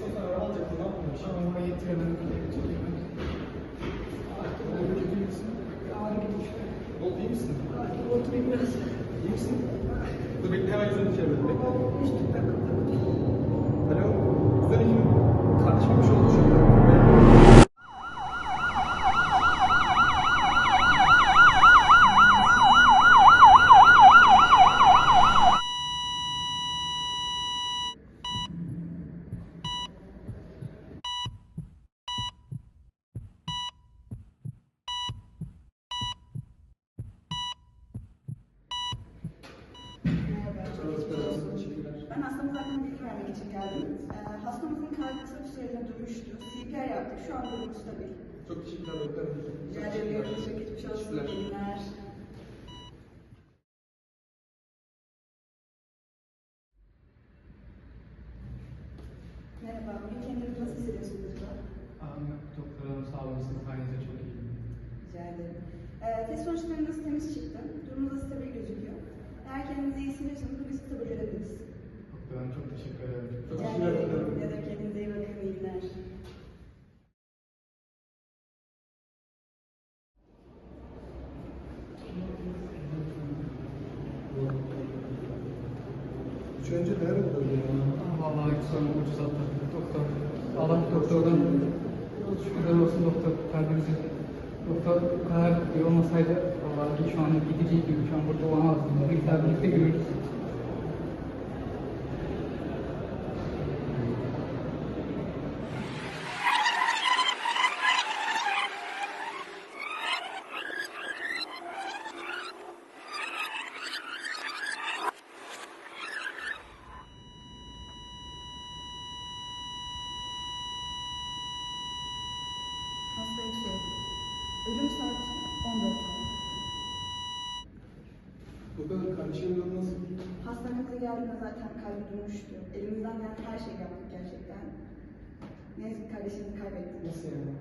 Sen araba yaptın? Şu an bana yetiremedim. Çok iyi. Artık oldu kötü misin? Ağrı. Ne oldu iyi misin? Artık oturayım biraz. İyi misin? Dur bekle hemen güzel bir şey yapalım. Bekle. Bir dakika. Alo. Güzel iki mi? Bir şey oldu şu anda. Ben hastamız hakkında bilgi vermek için geldim. Ee, hastamızın kalbi kısa bir süreliğine durmuştu. CPR yaptık. Şu an durumu stabil. Çok teşekkürler doktor. Rica ederim. Geçmiş olsun. Teşekkürler. İyi günler. Merhaba. Bugün kendinizi nasıl hissediyorsunuz acaba? Ağrım yok. Doktor hanım sağ olasın. Ayrıca çok iyi. Rica ederim. Ee, test sonuçlarınız temiz çıktı. Durumunuz da stabil gözüküyor. Eğer kendinizi iyi hissediyorsanız bu bizi kabul edebiliriz. Doktor hanım çok teşekkür ederim. Çok Rica teşekkürler ederim. doktor. Ya da kendinize iyi bakın. İyi günler. Üç önce neler oldu öyle ya? Vallahi sonra ucuz atlattık doktor. Allah doktordan şükürler olsun doktor kalbimizi. Doktor kadar iyi olmasaydı vallahi şu an gidecektim. Şu an burada. Birlikte birlikte görürüz. Zaten kalbi durmuştu. Elimizden gelen her şeyi yaptık gerçekten. Ne yazık kardeşimizi kaybettik. Nasıl yani?